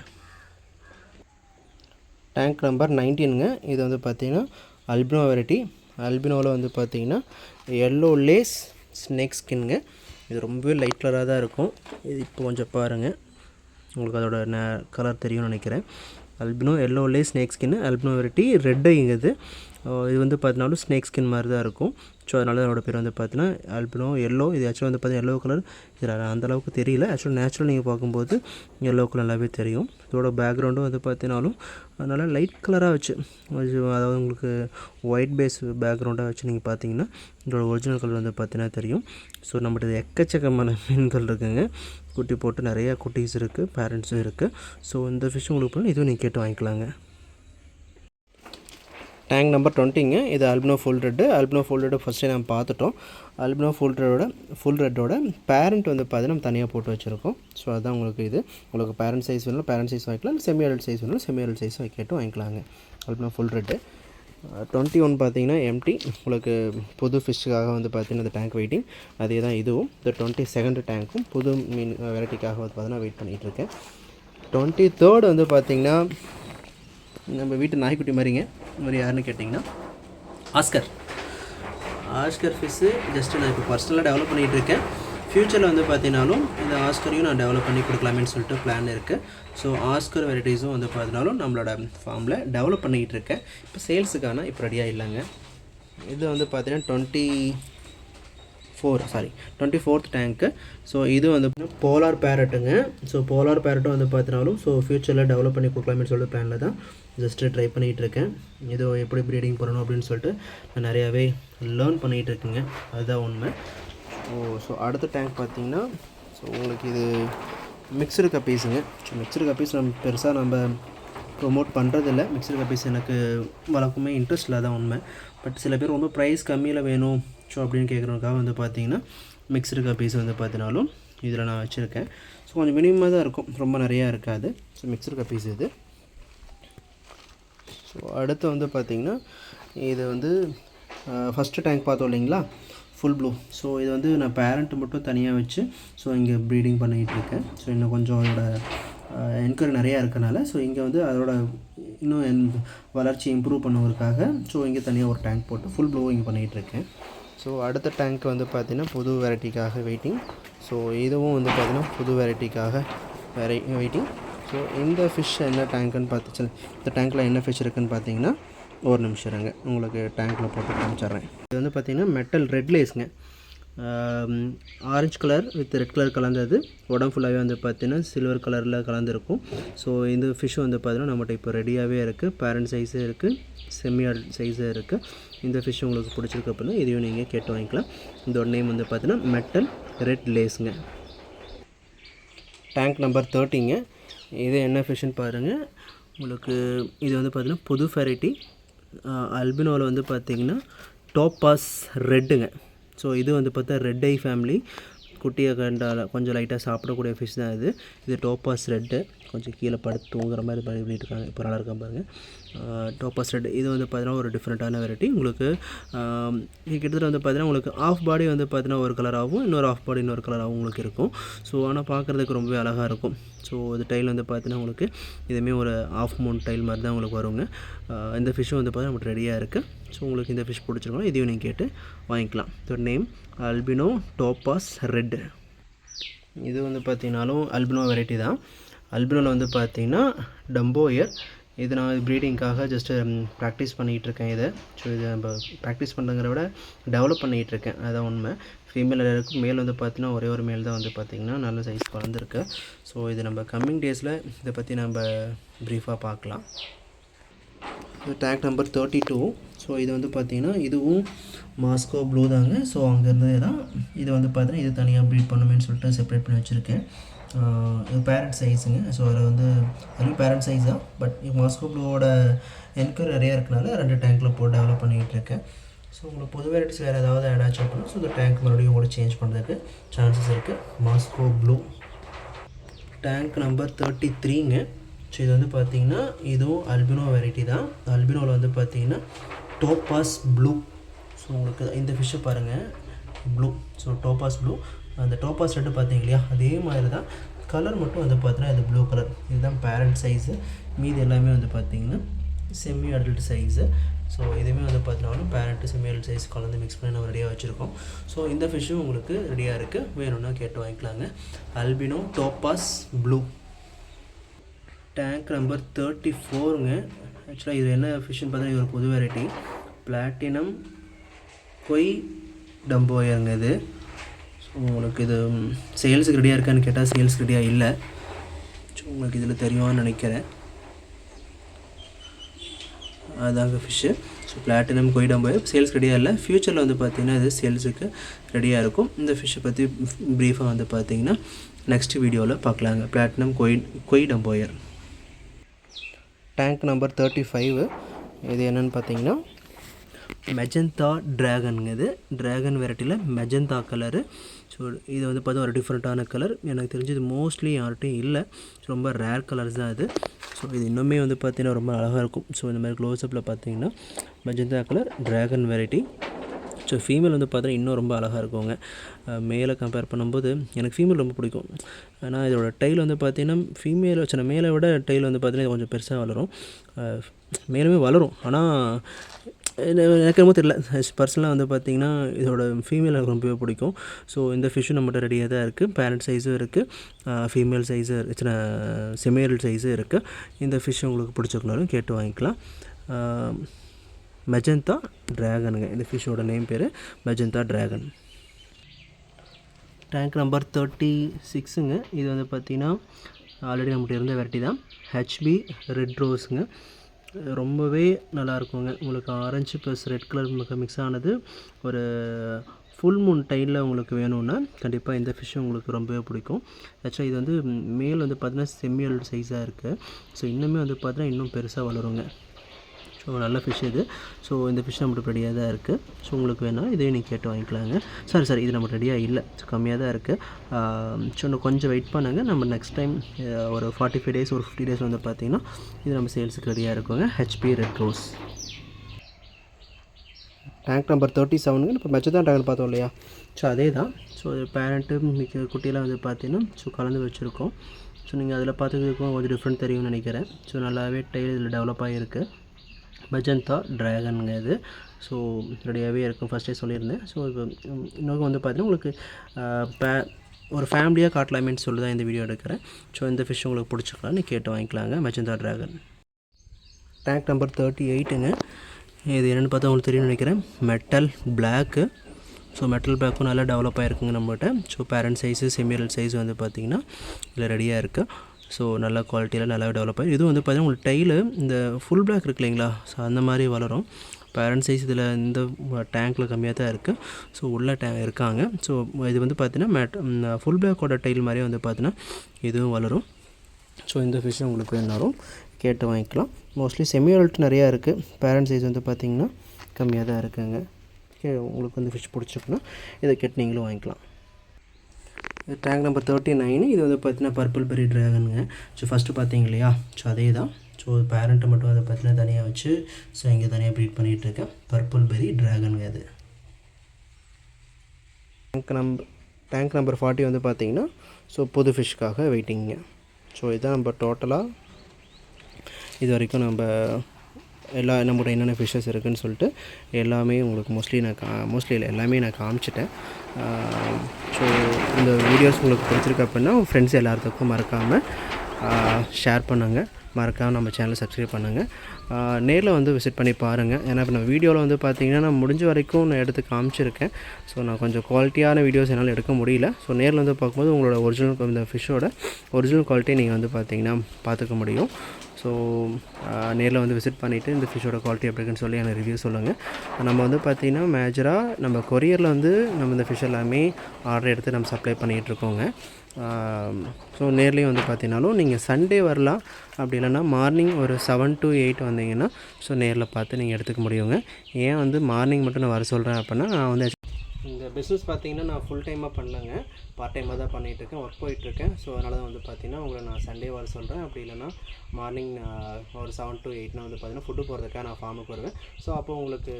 டேங்க் நம்பர் நைன்டீனுங்க இது வந்து பார்த்தீங்கன்னா அல்பினோ வெரைட்டி அல்பினோவில் வந்து பார்த்தீங்கன்னா எல்லோ லேஸ் ஸ்னேக் ஸ்கின்னுங்க இது ரொம்பவே லைட் கலராக தான் இருக்கும். இது இப்போ கொஞ்சம் பாருங்கள் உங்களுக்கு அதோட ந கலர் தெரியும்னு நினைக்கிறேன். Albino எல்லோலே snake skin albino variety red இது இது வந்து பார்த்தினாலும் ஸ்னேக் ஸ்கின் மாதிரி தான் இருக்கும். ஸோ அதனால அதோட பேர் வந்து பார்த்தீங்கன்னா அல்பினோ எல்லோ இது ஆக்சுவலாக வந்து பார்த்தீங்கன்னா எல்லோ கலர் இது அந்த அளவுக்கு தெரியல. ஆக்சுவலாக நேச்சுரல் நீங்கள் பார்க்கும்போது எல்லோ கலர் நல்லாவே தெரியும். இதோட பேக்ரவுண்டும் வந்து பார்த்தினாலும் அதனால் லைட் கலராக வச்சு அதாவது உங்களுக்கு ஒயிட் பேஸ் பேக்ரவுண்டாக வச்சு நீங்கள் பார்த்தீங்கன்னா இதோட ஒரிஜினல் கலர் வந்து பார்த்தீங்கன்னா தெரியும். ஸோ நம்மகிட்ட எக்கச்சக்கமான மீன்கள் இருக்குங்க. குட்டி போட்டு நிறையா குட்டீஸ் இருக்குது பேரண்ட்ஸும் இருக்குது ஸோ இந்த ஃபிஷ் உங்களுக்கு போனால் இதுவும் நீங்கள் கேட்டு வாங்கிக்கலாங்க. டேங்க் நம்பர் டுவெண்ட்டிங்க இது albino full red albino full red ஃபஸ்ட்டே நம்ம பார்த்துட்டோம். அல்பினோ ஃபுல் ரெட்டோட ஃபுல் ரெட்டோட பேரண்ட் வந்து பார்த்தீங்கன்னா தனியாக போட்டு வச்சுருக்கோம். ஸோ அதுதான் உங்களுக்கு இது. உங்களுக்கு பேரண்ட் சைஸ் வேணும் பேரண்ட் சைஸ் வாங்கிக்கலாம். செமி அடல்ட் சைஸ் வேணும் செமி அடல்ட் சைஸ் கேட்டு வாங்கிக்கலாங்க. Albino full red twenty one பார்த்தீங்கன்னா எம்டி உங்களுக்கு புது ஃபிஷ்ஷுக்காக வந்து பார்த்தீங்கன்னா இந்த டேங்க் வெயிட்டிங் அதே தான் இதுவும். இந்த டுவெண்ட்டி செகண்ட் டேங்க்கும் புது மீன் வெரைட்டிக்காக வந்து பார்த்தீங்கன்னா வெயிட் பண்ணிகிட்ருக்கேன். டுவெண்ட்டி தேர்ட் வந்து பார்த்திங்கன்னா நம்ம வீட்டு நாய்க்குட்டி மாதிரிங்க. இந்த மாதிரி யாருன்னு கேட்டிங்கன்னா ஆஸ்கர். ஆஸ்கர் ஃபிஷ்ஷு ஜஸ்ட்டு நான் இப்போ பர்சனலாக டெவலப் பண்ணிகிட்டு இருக்கேன் ஃப்யூச்சரில் வந்து பார்த்தீங்கனாலும் இந்த ஆஸ்கரையும் நான் டெவலப் பண்ணி கொடுக்கலாமேன்னு சொல்லிட்டு பிளான் இருக்குது ஸோ ஆஸ்கர் வெரைட்டிஸும் வந்து பார்த்தினாலும் நம்மளோட ஃபார்மில் டெவலப் பண்ணிக்கிட்டு இருக்கேன். இப்போ சேல்ஸுக்கான இப்போ ரெடியாக இல்லைங்க இது வந்து பார்த்தீங்கன்னா twenty four sorry twenty fourth டேங்க்கு ஸோ இது வந்து போலார் பேரட்டுங்க ஸோ போலார் பேரட்டும் வந்து பார்த்தினாலும் ஸோ ஃப்யூச்சரில் டெவலப் பண்ணி கொடுக்கலாமே சொல்லிட்டு பிளானில் தான் ஜஸ்ட்டு ட்ரை பண்ணிகிட்டு இருக்கேன். இது எப்படி ப்ரீடிங் பண்ணணும் அப்படின்னு சொல்லிட்டு நான் நிறையாவே லேர்ன் பண்ணிகிட்டு இருக்கேங்க. அதுதான் உண்மை. ஓ ஸோ அடுத்த டேங்க் பார்த்தீங்கன்னா ஸோ உங்களுக்கு இது மிக்சடு கப்பீஸுங்க ஸோ மிக்சடு கப்பீஸ் நம்ம பெருசாக நம்ம ப்ரொமோட் பண்ணுறதில்ல மிக்சடு கப்பீஸ் எனக்கு வழக்கமே இன்ட்ரெஸ்ட் இல்லாத உண்மை. பட் சில பேர் ரொம்ப ப்ரைஸ் கம்மியில் வேணும் ஸோ அப்படின்னு கேட்குறவங்களுக்காக வந்து பார்த்தீங்கன்னா மிக்சடு கப்பீஸ் வந்து பார்த்தினாலும் இதில் நான் வச்சுருக்கேன். ஸோ கொஞ்சம் மினிமமாக தான் இருக்கும். ரொம்ப நிறையா இருக்காது. ஸோ மிக்சடு கப்பீஸ் இது. ஸோ அடுத்து வந்து பார்த்திங்கன்னா இது வந்து ஃபஸ்ட்டு டேங்க் பார்த்தோம் இல்லைங்களா? ஃபுல் ப்ளூ ஸோ இது வந்து நான் பேரண்ட்டு மட்டும் தனியாக வச்சு ஸோ இங்கே ப்ரீடிங் பண்ணிகிட்டு இருக்கேன். ஸோ இன்னும் கொஞ்சம் அதோட என்கொயரி நிறையா இருக்கனால ஸோ இங்கே வந்து அதோட இன்னும் என் வளர்ச்சி இம்ப்ரூவ் பண்ணுவதற்காக ஸோ இங்கே தனியாக ஒரு டேங்க் போட்டு ஃபுல் ப்ளூ இங்கே பண்ணிகிட்டு இருக்கேன். ஸோ அடுத்த டேங்க் வந்து பார்த்திங்கன்னா புது வெரைட்டிக்காக வெயிட்டிங் ஸோ இதுவும் வந்து பார்த்திங்கன்னா புது வெரைட்டிக்காக வெரை வெயிட்டிங் ஸோ இந்த ஃபிஷ் என்ன டேங்க்குன்னு பார்த்துச்சு இந்த டேங்க்கில் என்ன ஃபிஷ் இருக்குதுன்னு பார்த்தீங்கன்னா ஒரு நிமிஷம் இருங்க. உங்களுக்கு டேங்க்கில் போட்டு காமிச்சிட்றேன். இது வந்து பார்த்திங்கன்னா metal red லேஸுங்க orange colour with red colour கலந்தது. உடம்பு ஃபுல்லாகவே வந்து பார்த்திங்கன்னா சில்வர் கலரில் கலந்துருக்கும். ஸோ இந்த ஃபிஷ் வந்து பார்த்திங்கன்னா நம்மகிட்ட இப்போ ரெடியாகவே இருக்குது பேரண்ட் சைஸே இருக்குது செமி சைஸே இருக்குது இந்த ஃபிஷ் உங்களுக்கு பிடிச்சிருக்கு அப்படின்னா இதையும் நீங்கள் கேட்டு வாங்கிக்கலாம். இதோட நேம் வந்து பார்த்திங்கன்னா மெட்டல் ரெட் லேஸுங்க டேங்க் நம்பர் தேர்ட்டிங்க இது என்ன ஃபிஷ்ஷுன்னு பாருங்கள் உங்களுக்கு இது வந்து பார்த்திங்கன்னா புது வெரைட்டி அல்பினோவில் வந்து பார்த்திங்கன்னா டோப்பாஸ் ரெட்டுங்க. ஸோ இது வந்து பார்த்தா ரெட் ஐ ஃபேமிலி குட்டியை கண்டால் கொஞ்சம் லைட்டாக சாப்பிடக்கூடிய ஃபிஷ் தான் இது. இது டோப்பாஸ் ரெட்டு. கொஞ்சம் கீழே படுத்து தூங்குற மாதிரி பண்ணிட்டு இருக்காங்க இப்போ நல்லா இருக்கா பாருங்கள் டோப்பாஸ் ரெட் இது வந்து பார்த்தீங்கன்னா ஒரு டிஃப்ரெண்ட்டான வெரைட்டி உங்களுக்கு இது கிட்டத்தட்ட வந்து பார்த்தீங்கன்னா உங்களுக்கு ஆஃப் பாடி வந்து பார்த்தீங்கன்னா ஒரு கலராகவும் இன்னொரு ஆஃப் பாடி இன்னொரு கலராகவும் உங்களுக்கு இருக்கும். ஸோ ஆனால் பார்க்குறதுக்கு ரொம்பவே அழகாக இருக்கும். ஸோ இது டைல் வந்து பார்த்தீங்கன்னா உங்களுக்கு இதுவுமே ஒரு ஆஃப் மூன் டைல் மாதிரி தான் உங்களுக்கு வருங்க. இந்த ஃபிஷ்ஷும் வந்து பார்த்தீங்கன்னா நமக்கு ரெடியாக இருக்குது ஸோ உங்களுக்கு இந்த ஃபிஷ் பிடிச்சிருக்கோம் இதையும் நீங்கள் கேட்டு வாங்கிக்கலாம். இதோட நேம் அல்பினோ டோப்பாஸ் ரெட்டு இது வந்து பார்த்தீங்கன்னாலும் அல்பினோ வெரைட்டி தான். அல்பினோவில் வந்து பார்த்திங்கன்னா டம்போயர் இது நான் ப்ரீடிங்காக ஜஸ்ட்டு ப்ராக்டிஸ் பண்ணிகிட்டு இருக்கேன் இதை. ஸோ இதை நம்ம ப்ராக்டிஸ் பண்ணுறங்கிற விட டெவலப் பண்ணிகிட்டு இருக்கேன் அதுதான் உண்மை ஃபீமேல் இருக்கும் மேல் வந்து பார்த்தீங்கன்னா ஒரே ஒரு மேல் தான் வந்து பார்த்திங்கன்னா நல்ல சைஸ் வளர்ந்துருக்கு. ஸோ இது நம்ம கம்மிங் டேஸில் இதை பற்றி நம்ம ப்ரீஃபாக பார்க்கலாம். Tank number thirty two so இது வந்து பார்த்திங்கன்னா இதுவும் மாஸ்கோ ப்ளூ தாங்க. ஸோ அங்கேருந்து தான் இது வந்து பார்த்தீங்கன்னா இது தனியாக ப்ரீட் பண்ணுமேன்னு சொல்லிட்டு செப்பரேட் பண்ணி வச்சுருக்கேன். இது பேரண்ட் சைஸுங்க ஸோ அதில் வந்து அதுவும் பேரண்ட் சைஸ் தான். பட் மாஸ்கோ ப்ளூவோட என்கொயரி நிறையா இருக்கனால ரெண்டு டேங்க்கில் போட்டு டெவலப் பண்ணிக்கிட்டு இருக்கேன். ஸோ உங்களுக்கு புது வெரைட்டிஸ் வேறு ஏதாவது ஆட் ஆச்சு அப்படின்னா ஸோ இந்த டேங்க் மறுபடியும் கூட சேஞ்ச் பண்ணுறதுக்கு சான்சஸ் இருக்குது Moscow blue. Tank number thirty த்ரீங்க so இது வந்து பார்த்திங்கன்னா இதுவும் அல்பினோ வெரைட்டி தான். அல்பினோவில் வந்து பார்த்திங்கன்னா டோப்பாஸ் ப்ளூ ஸோ உங்களுக்கு இந்த ஃபிஷ்ஷை பாருங்கள் ப்ளூ ஸோ டோப்பாஸ் ப்ளூ அந்த டோப்பாஸ் ரெட்டு பார்த்தீங்க இல்லையா? அதே மாதிரி தான் கலர் மட்டும் வந்து பார்த்தீங்கன்னா இது ப்ளூ கலர் இதுதான் பேரண்ட் சைஸு மீதி எல்லாமே வந்து பார்த்தீங்கன்னா செமி அடல்ட் சைஸு ஸோ இதுவுமே வந்து பார்த்தீங்கன்னா பேரண்ட்டு செமி அடல்ட் சைஸ் கலந்து மிக்ஸ் பண்ணி நம்ம ரெடியாக வச்சுருக்கோம். ஸோ இந்த ஃபிஷ்ஷும் உங்களுக்கு ரெடியாக இருக்குது வேணும்னா கேட்டு வாங்கிக்கலாங்க. Albino topaz blue tank number thirty ஃபோருங்க ஆக்சுவலாக இது என்ன ஃபிஷ்ஷுன்னு பார்த்தீங்கன்னா இது ஒரு புது வெரைட்டி பிளாட்டினம் கொய் டம்போயருங்க இது ஸோ உங்களுக்கு இது சேல்ஸுக்கு ரெடியாக இருக்கான்னு கேட்டால் சேல்ஸ் ரெடியாக இல்லை. ஸோ உங்களுக்கு இதில் தெரியும்னு நினைக்கிறேன். அதாங்க ஃபிஷ்ஷு ஸோ பிளாட்டினம் கொய் டம்போயர் சேல்ஸ் ரெடியாக இல்லை. ஃப்யூச்சரில் வந்து பார்த்தீங்கன்னா இது சேல்ஸுக்கு ரெடியாக இருக்கும். இந்த ஃபிஷ்ஷை பற்றி ப்ரீஃபாக வந்து பார்த்திங்கன்னா நெக்ஸ்ட் வீடியோவில் பார்க்கலாங்க platinum koi koi dumbo ear tank number thirty five இது என்னென்னு பார்த்தீங்கன்னா மெஜந்தா ட்ராகனுங்க இது ட்ராகன் வெரைட்டியில் மெஜந்தா கலரு ஸோ இது வந்து பார்த்தா ஒரு டிஃப்ரெண்ட்டான கலர் எனக்கு தெரிஞ்சு இது மோஸ்ட்லி யார்கிட்டையும் இல்லை. ரொம்ப ரேர் கலர்ஸ் தான் இது. ஸோ இது இன்னுமே வந்து பார்த்திங்கன்னா ரொம்ப அழகாக இருக்கும். ஸோ இந்த மாதிரி க்ளோஸ்அப்பில் பார்த்தீங்கன்னா magenta colour dragon variety so female வந்து பார்த்தீங்கன்னா இன்னும் ரொம்ப அழகாக இருக்குங்க. மேலே கம்பேர் பண்ணும்போது எனக்கு ஃபீமேல் ரொம்ப பிடிக்கும். ஆனால் இதோட டைல் வந்து பார்த்தீங்கன்னா ஃபீமேல் சின்ன மேலே விட டைல் வந்து பார்த்திங்கன்னா இது கொஞ்சம் பெருசாக வளரும். மேலுமே வளரும். ஆனால் எனக்கு ரொம்ப தெரியல. பர்சனலாக வந்து பார்த்தீங்கன்னா இதோட ஃபீமேல் எனக்கு ரொம்பவே பிடிக்கும். ஸோ இந்த ஃபிஷ்ஷும் நம்மகிட்ட ரெடியாக தான் இருக்குது பேரண்ட் சைஸும் இருக்குது ஃபீமேல் சைஸு சின்ன செமேல் சைஸும் இருக்குது இந்த ஃபிஷ் உங்களுக்கு பிடிச்சிருக்கனாலும் கேட்டு வாங்கிக்கலாம். மெஜந்தா ட்ராகனுங்க இந்த ஃபிஷ்ஷோட நேம் பேர் magenta dragon tank number thirty சிக்ஸுங்க இது வந்து பார்த்திங்கன்னா ஆல்ரெடி நம்மகிட்ட இருந்த வெரைட்டி தான். ஹெச்பி ரெட் ரோஸுங்க ரொம்பவே நல்லா இருக்குங்க உங்களுக்கு orange plus red colour mix ஆனது. ஒரு ஃபுல் மூன் டைலில் உங்களுக்கு வேணும்னா கண்டிப்பாக இந்த ஃபிஷ் உங்களுக்கு ரொம்பவே பிடிக்கும். ஆக்சுவலாக இது வந்து மேல் வந்து பார்த்தீங்கன்னா செம்மியல் சைஸாக இருக்குது ஸோ இன்னுமே வந்து பார்த்தீங்கன்னா இன்னும் பெருசாக வளருங்க. ஸோ நல்ல ஃபிஷ் இது. ஸோ இந்த ஃபிஷ் நம்மளுக்கு ரெடியாக தான் இருக்குது ஸோ உங்களுக்கு வேணால் இதையும் நீங்கள் கேட்டு வாங்கிக்கலாங்க. சாரி சாரி இது நம்ம ரெடியாக இல்லை. ஸோ கம்மியாக தான் இருக்குது ஸோ இன்னும் கொஞ்சம் வெயிட் பண்ணுங்க. நம்ம நெக்ஸ்ட் டைம் ஒரு ஃபார்ட்டி ஃபைவ் டேஸ் ஒரு ஃபிஃப்டி டேஸ் வந்து பார்த்தீங்கன்னா இது நம்ம சேல்ஸுக்கு ரெடியாக இருக்குங்க. HB red rose tank number thirty செவனுங்க இப்போ மெச்சதான் டேங்க் பார்த்தோம் இல்லையா? ஸோ அதே தான் ஸோ பேரண்ட்டு மிக்க குட்டியெல்லாம் வந்து பார்த்தீங்கன்னா ஸோ கலந்து வச்சுருக்கோம். ஸோ நீங்கள் அதில் பார்த்துக்கிறதுக்கும் கொஞ்சம் டிஃப்ரெண்ட் தெரியும்னு நினைக்கிறேன். ஸோ நல்லாவே டைல் இதில் டெவலப் ஆகிருக்கு மெஜந்தா ட்ராகனுங்க இது. ஸோ ரெடியாகவே இருக்கும். ஃபஸ்ட்டே சொல்லியிருந்தேன். ஸோ இப்போ இன்னொரு வந்து பார்த்தீங்கன்னா உங்களுக்கு பே ஒரு ஃபேமிலியாக காட்டலாமேன்னு சொல்லி தான் இந்த வீடியோ எடுக்கிறேன். ஸோ இந்த ஃபிஷ் உங்களுக்கு பிடிச்சிக்கலாம் நீ கேட்டு வாங்கிக்கலாங்க. Magenta dragon tank number thirty எயிட்டுங்க இது என்னென்னு பார்த்தா உங்களுக்கு தெரியும்னு நினைக்கிறேன். மெட்டல் பிளாக்கு ஸோ மெட்டல் பிளாக்கும் நல்லா டெவலப் ஆகிருக்குங்க நம்மகிட்ட. So parent size semi adult size வந்து பார்த்திங்கன்னா இதில் ரெடியாக இருக்குது ஸோ நல்ல குவாலிட்டியில் நல்லா டெவலப் ஆகி இது வந்து பார்த்தீங்கன்னா உங்களுக்கு டைலு இந்த ஃபுல் பிளாக் இருக்கு இல்லைங்களா? ஸோ அந்த மாதிரி வளரும். பேரண்ட் சைஸ் இதில் இந்த டேங்க்கில் கம்மியாக தான் இருக்குது ஸோ உள்ள டே இருக்காங்க. ஸோ இது வந்து பார்த்தீங்கன்னா மேட் ஃபுல் பிளாக்கோட டைல் மாதிரியே வந்து பார்த்தீங்கன்னா இதுவும் வளரும். ஸோ இந்த ஃபிஷ்ஷும் உங்களுக்கு வேணாலும் கேட்டு வாங்கிக்கலாம். மோஸ்ட்லி செமி அல்ட் நிறையா இருக்குது பேரண்ட் சைஸ் வந்து பார்த்திங்கன்னா கம்மியாக தான் இருக்குங்க. கே உங்களுக்கு வந்து ஃபிஷ் பிடிச்சிருக்குன்னா இதை கேட்டு நீங்களும் வாங்கிக்கலாம். டேங்க் நம்பர் தேர்ட்டி நைனு இது வந்து பார்த்தீங்கன்னா பர்பிள் பெரி ட்ராகனுங்க ஸோ ஃபஸ்ட்டு பார்த்தீங்க இல்லையா? ஸோ அதே தான் ஸோ பேரண்ட்டை மட்டும் அதை பார்த்தீங்கன்னா தனியாக வச்சு ஸோ இங்கே தனியாக ப்ரீட் பண்ணிகிட்ருக்கேன் பர்பிள் பெரி ட்ராகனுங்க அது tank number tank number forty வந்து பார்த்தீங்கன்னா ஸோ புது ஃபிஷ்க்காக வெயிட்டிங்க ஸோ இதுதான் நம்ம டோட்டலாக இது வரைக்கும் நம்ம எல்லா நம்மகிட்ட என்னென்ன ஃபிஷ்ஷஸ் இருக்குதுன்னு சொல்லிட்டு எல்லாமே உங்களுக்கு மோஸ்ட்லி நான் கா மோஸ்ட்லி இல்லை எல்லாமே நான் காமிச்சிட்டேன். ஸோ இந்த வீடியோஸ் உங்களுக்கு பிடிச்சிருக்கு அப்படின்னா உங்கள் ஃப்ரெண்ட்ஸ் எல்லாத்துக்கும் மறக்காமல் ஷேர் பண்ணுங்கள் மறக்காமல் நம்ம சேனலை சப்ஸ்கிரைப் பண்ணுங்கள் நேரில் வந்து விசிட் பண்ணி பாருங்கள் ஏன்னா இப்போ நான் வீடியோவில் வந்து பார்த்தீங்கன்னா நான் முடிஞ்ச வரைக்கும் நான் எடுத்து காமிச்சிருக்கேன். ஸோ நான் கொஞ்சம் குவாலிட்டியான வீடியோஸ் என்னால் எடுக்க முடியல. ஸோ நேரில் வந்து பார்க்கும்போது உங்களோட ஒரிஜினல் இந்த ஃபிஷ்ஷோட ஒரிஜினல் குவாலிட்டியை நீங்கள் வந்து பார்த்தீங்கன்னா பார்த்துக்க முடியும். ஸோ நேரில் வந்து விசிட் பண்ணிவிட்டு இந்த ஃபிஷ்ஷோட குவாலிட்டி எப்படி இருக்குன்னு சொல்லி எனக்கு ரிவ்யூ சொல்லுங்கள் நம்ம வந்து பார்த்திங்கன்னா மேஜராக நம்ம கொரியரில் வந்து நம்ம இந்த ஃபிஷ் எல்லாமே ஆர்டர் எடுத்து நம்ம சப்ளை பண்ணிகிட்ருக்கோங்க ஸோ நேர்லேயும் வந்து பார்த்தீங்கனாலும் நீங்கள் சண்டே வரலாம். அப்படி இல்லைன்னா மார்னிங் ஒரு செவன் டு எயிட் வந்தீங்கன்னா ஸோ நேரில் பார்த்து நீங்கள் எடுத்துக்க முடியுங்க. ஏன் வந்து மார்னிங் மட்டும் நான் வர சொல்கிறேன் அப்படின்னா நான் வந்து இந்த பிஸ்னஸ் பார்த்தீங்கன்னா நான் ஃபுல் டைமாக பண்ணலங்க பார்ட் டைமாக தான் பண்ணிகிட்ருக்கேன் ஒர்க் போயிட்டுருக்கேன். ஸோ அதனால தான் வந்து பார்த்தீங்கன்னா உங்களை நான் சண்டே வர சொல்கிறேன் அப்படி இல்லைன்னா மார்னிங் ஒரு செவன் டு எயிட்னா வந்து பார்த்தீங்கன்னா ஃபுட்டு போகிறதுக்காக நான் ஃபார்முக்கு வருவேன். ஸோ அப்போ உங்களுக்கு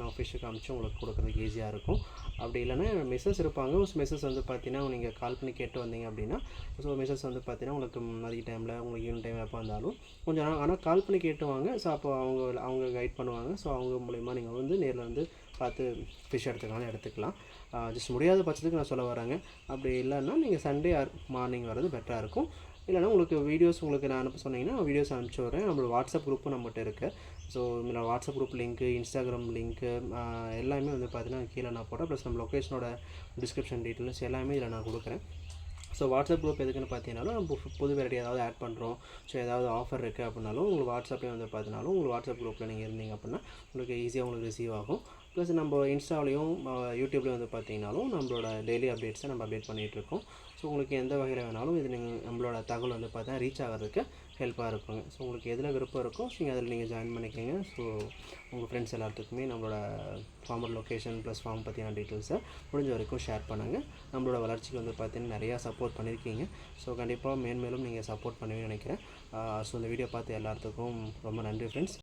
நான் ஃபிஷ்ஷு காமிச்சு உங்களுக்கு கொடுக்குறதுக்கு ஈஸியாக இருக்கும். அப்படி இல்லைன்னா மெசஸ் இருப்பாங்க. மெசஸ் வந்து பார்த்தீங்கன்னா நீங்கள் கால் பண்ணி கேட்டு வந்தீங்க அப்படின்னா ஸோ மெசஸ் வந்து பார்த்தீங்கன்னா உங்களுக்கு மதிய டைமில் உங்களுக்கு ஈவினிங் டைம் எப்போ வந்தாலும் கொஞ்சம் ஆனால் கால் பண்ணி கேட்டுவாங்க ஸோ அப்போ அவங்க அவங்க கைட் பண்ணுவாங்க. ஸோ அவங்க மூலிமா நீங்கள் வந்து நேரில் வந்து பார்த்து ஃபிஷ் எடுத்துக்கலாம். எடுத்துக்கலாம் ஜஸ்ட் முடியாத பட்சத்துக்கு நான் சொல்ல வரேங்க. அப்படி இல்லைன்னா நீங்கள் சண்டே மார்னிங் வர்றது பெட்டராக இருக்கும். இல்லைனா உங்களுக்கு வீடியோஸ் உங்களுக்கு நான் அனுப்ப சொன்னீங்கன்னா வீடியோஸ் அனுப்பிச்சி வரேன் நம்மளோட வாட்ஸ்அப் குரூப்பும் நம்மகிட்ட இருக்குது ஸோ இதில் WhatsApp group link Instagram link எல்லாமே வந்து பார்த்தீங்கன்னா கீழே நான் போட்டேன் ப்ளஸ் நம்ம லொக்கேஷனோட டிஸ்கிரிப்ஷன் டீட்டெயில்ஸ் எல்லாமே இதில் நான் கொடுக்குறேன். ஸோ வாட்ஸ்அப் குரூப் எதுக்குன்னு பார்த்தீங்கன்னாலும் நம்ம பு- புது வெரைட்டி ஏதாவது ஆட் பண்ணுறோம் ஸோ ஏதாவது ஆஃபர் இருக்குது அப்படின்னாலும் உங்களுக்கு வாட்ஸ்அப்லேயே வந்து பார்த்தினாலும் உங்களுக்கு வாட்ஸ்அப் குரூப்பில் நீங்கள் இருந்தீங்க அப்படின்னா உங்களுக்கு ஈஸியாக உங்களுக்கு ரிசீவ் ஆகும். ப்ளஸ் நம்ம இன்ஸ்டாலையும் யூடியூப்லேயும் வந்து பார்த்தீங்கனாலும் நம்மளோட டெய்லி அப்டேட்ஸை நம்ம அப்டேட் பண்ணிகிட்ருக்கோம் ஸோ உங்களுக்கு எந்த வகையில் வேணாலும் இது நீங்கள் நம்மளோட தகவல் வந்து பார்த்தா ரீச் ஆகிறதுக்கு ஹெல்ப்பாக இருக்குங்க. ஸோ உங்களுக்கு எதில் விருப்பம் இருக்கோ நீங்கள் அதில் நீங்கள் ஜாயின் பண்ணிக்கோங்க. ஸோ உங்கள் ஃப்ரெண்ட்ஸ் எல்லாத்துக்குமே நம்மளோட ஃபார்மர் லொக்கேஷன் ப்ளஸ் ஃபார்ம் பற்றின டீட்டெயில்ஸை முடிஞ்ச வரைக்கும் ஷேர் பண்ணுங்கள் நம்மளோட வளர்ச்சிக்கு வந்து பார்த்தீங்கன்னா நிறையா சப்போர்ட் பண்ணியிருக்கீங்க ஸோ கண்டிப்பாக மேன்மேலும் நீங்கள் சப்போர்ட் பண்ணுவீங்கன்னு நினைக்கிறேன். ஸோ இந்த வீடியோ பார்த்து எல்லாத்துக்கும் ரொம்ப நன்றி ஃப்ரெண்ட்ஸ்